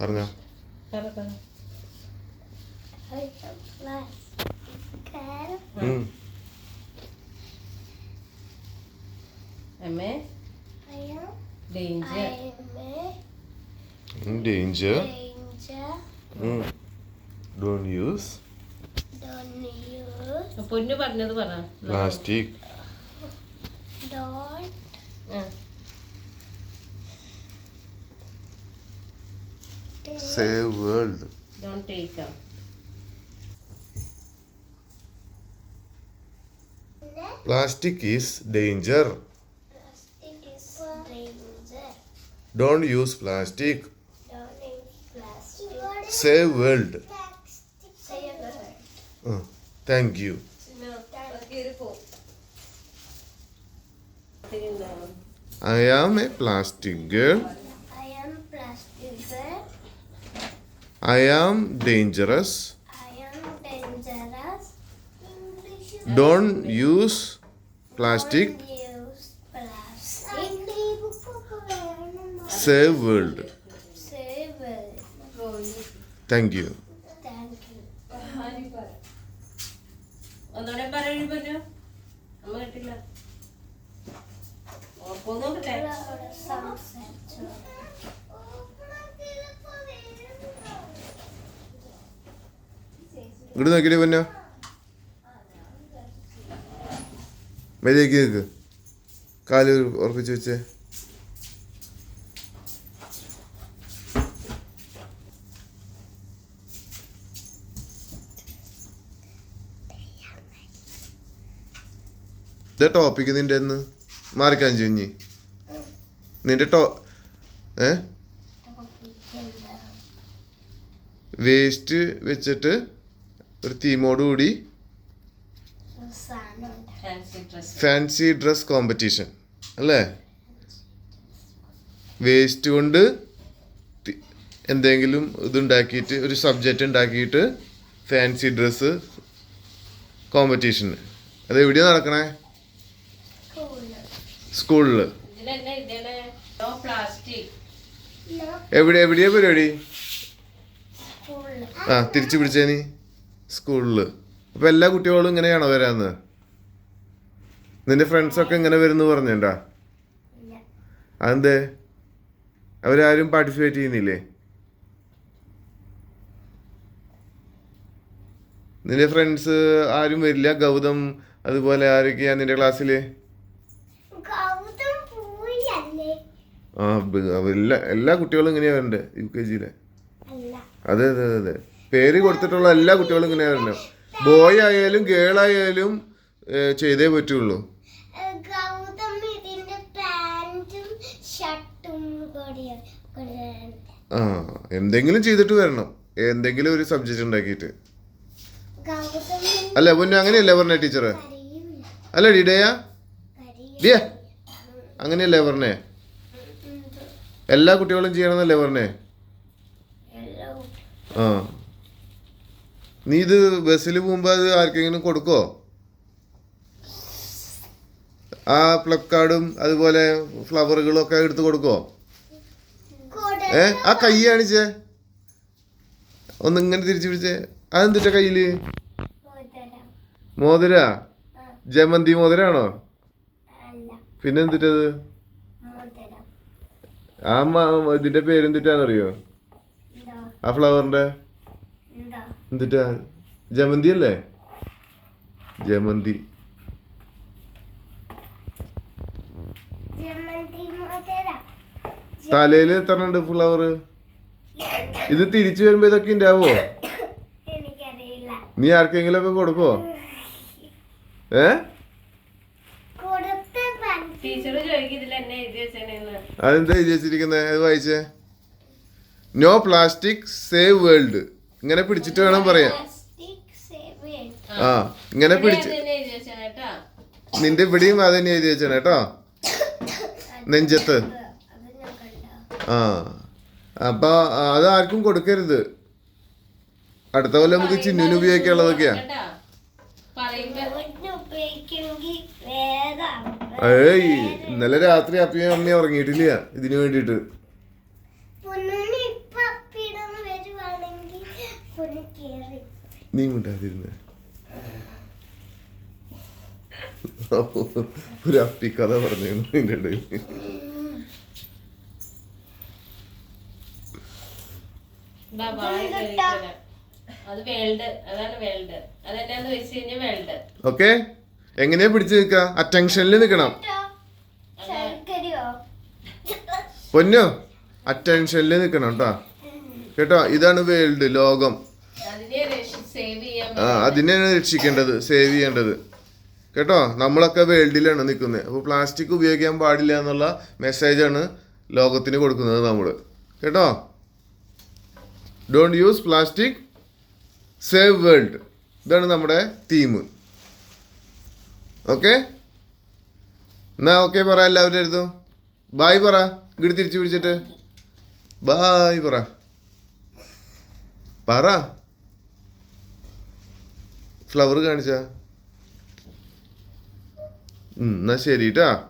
പറഞ്ഞോ. അമ്മേ. Danger danger. Don't use. പൊന്നു പറഞ്ഞത് പറ പ്ലാസ്റ്റിക് Don't ആ, take. Save world don't take ആ. Plastic is danger Plastic is danger. Don't use plastic Don't use plastic. Save world Say a word. Thank you പിന്നെന്താണ്? I am a plastic girl I am dangerous. I am dangerous. English Don't use plastic. Don't use plastic. Save world. Save world. Thank you. ഇങ്ങോട്ട് നോക്കിയില്ലേ പൊന്നോ? മര്യാദയ്ക്ക് നിൽക്ക് കാൽ ഉറപ്പിച്ച് വെച്ചേ. ഇതാ topic നിന്റെ എന്ന് മാറിക്കാൻ ചുഞ്ഞി. നിന്റെ ടോ ഏ? വേസ്റ്റ് വെച്ചിട്ട് ഒരു തീമോട് കൂടി ഫാൻസി ഡ്രസ് കോമ്പറ്റീഷൻ അല്ലേ? വേസ്റ്റ് കൊണ്ട് എന്തെങ്കിലും ഇതുണ്ടാക്കിയിട്ട് ഒരു സബ്ജക്റ്റ് ഉണ്ടാക്കിയിട്ട് ഫാൻസി ഡ്രസ്സ് കോമ്പറ്റീഷന് അത് എവിടെയാണ് നടക്കണേ. സ്കൂളിൽ. എവിടെ എവിടെയാ പരിപാടി? ആ തിരിച്ചു പിടിച്ചേ നീ. സ്കൂളിൽ അപ്പം എല്ലാ കുട്ടികളും ഇങ്ങനെയാണോ വരാന്ന്? നിന്റെ ഫ്രണ്ട്സൊക്കെ ഇങ്ങനെ വരുന്നു പറഞ്ഞിട്ടുണ്ടാ ഇല്ല. അതെന്തേ? അവരാരും പാർട്ടിസിപ്പേറ്റ് ചെയ്യുന്നില്ലേ? നിന്റെ ഫ്രണ്ട്സ് ആരും വരില്ല? ഗൗതം അതുപോലെ ആരൊക്കെയാ നിന്റെ ക്ലാസ്സിൽ ആ എല്ലാ എല്ലാ കുട്ടികളും ഇങ്ങനെയാ വരണ്ടേ യു കെ ജിയിലെ? അതെ അതെ അതെ. പേര് കൊടുത്തിട്ടുള്ള എല്ലാ കുട്ടികളും ഇങ്ങനെ വരണ്ടേ ബോയ് ആയാലും ഗേൾ ആയാലും ചെയ്തേ പറ്റുള്ളൂ. ആ എന്തെങ്കിലും ചെയ്തിട്ട് വരണം. എന്തെങ്കിലും ഒരു സബ്ജക്റ്റ് ഉണ്ടാക്കിയിട്ട്. അല്ല പൊന്നു അങ്ങനെയല്ലേ പറഞ്ഞേ ടീച്ചറ് അല്ല ഡിഡയാ? ഡിയ അങ്ങനെയല്ലേ പറഞ്ഞേ? എല്ലാ കുട്ടികളും ചെയ്യണമെന്നല്ലേ പറഞ്ഞേ? ആ. നീ ഇത് ബസ്സിൽ പോകുമ്പോൾ അത് ആർക്കെങ്കിലും കൊടുക്കോ? ആ പ്ലക്കാർഡും അതുപോലെ ഫ്ലവറുകളും ഒക്കെ എടുത്ത് കൊടുക്കോ? ഏ? ആ കൈ കാണിച്ചേ. ഒന്ന് ഇങ്ങനെ തിരിച്ചു പിടിച്ചേ. അതെന്തിട്ട കയ്യിൽ? മോതിര. ജമന്തി മോതിരാണോ? അല്ല. പിന്നെ എന്തിട്ടത് മോതരം. ആ ഇതിന്റെ പേരെന്തിട്ടാന്നറിയോ? ആ ഫ്ലവറിന്റെ? എന്താ? എന്തിട്ടാ? ജമന്തി അല്ലേ? ജമന്തി തലയിൽ എത്ര ഉണ്ട് ഫ്ലവർ ഇത് തിരിച്ചു വരുമ്പോ ഇതൊക്കെ ഉണ്ടാവോ എനിക്കറിയില്ല. നീ ആർക്കെങ്കിലും ഒക്കെ കൊടുക്കോ? ഏ? അതെന്താ എഴുതി വെച്ചിരിക്കുന്നത് അത് വായിച്ചേ. നോ പ്ലാസ്റ്റിക് സേവ് വേൾഡ് ഇങ്ങനെ പിടിച്ചിട്ട് വേണം പറയാൻ. ആ ഇങ്ങനെ പിടിച്ച് നിന്റെ ഇവിടെയും അത് തന്നെ എഴുതി വെച്ചാണ് കേട്ടോ. നെഞ്ചത്ത്. അത് ഞാൻ കണ്ടോ ആ അപ്പൊ അത് ആർക്കും കൊടുക്കരുത്. അടുത്ത കൊല്ലം നമുക്ക് ചിഹ്നു ഉപയോഗിക്കാനുള്ളതൊക്കെയാ. ഏയ് ഇന്നലെ രാത്രി അപ്പിയും അമ്മയും ഉറങ്ങിയിട്ടില്ല ഇതിനു വേണ്ടിയിട്ട്. നീ മിണ്ടാതിരുന്ന്. ഒരു കഥ പറഞ്ഞു നിന്റെ ഇടയിൽ. ബാ, വായ കഴുകിക്കള. അത് വേൾഡ് അതാണ് വേൾഡ്. അതെന്നാന്ന് വെച്ച് വേൾഡ്. ഓക്കെ? എങ്ങനെയാ പിടിച്ചു നിക്ക അറ്റൻഷനിൽ നിക്കണം പൊന്നോ? അറ്റൻഷനിൽ നിൽക്കണം കേട്ടോ. കേട്ടോ? ഇതാണ് വേൾഡ് ലോകം. ആ അതിനെയാണ് രക്ഷിക്കേണ്ടത് സേവ് ചെയ്യേണ്ടത്. കേട്ടോ? നമ്മളൊക്കെ വേൾഡിലാണ് നിൽക്കുന്നത്. അപ്പോൾ പ്ലാസ്റ്റിക് ഉപയോഗിക്കാൻ പാടില്ല എന്നുള്ള മെസ്സേജാണ് ലോകത്തിന് കൊടുക്കുന്നത് നമ്മൾ കേട്ടോ? Don't use plastic save world ഇതാണ് നമ്മുടെ തീം ഓക്കെ എന്നാ ഓക്കെ പറ എല്ലാവരും അടുത്തും. ബായ് പറ. ഇങ്ങോട്ട് തിരിച്ചു പിടിച്ചിട്ട്. ബായ് പറ. പറ. ഫ്ലവർ കാണിച്ച. എന്നാ ശരി ട്ടാ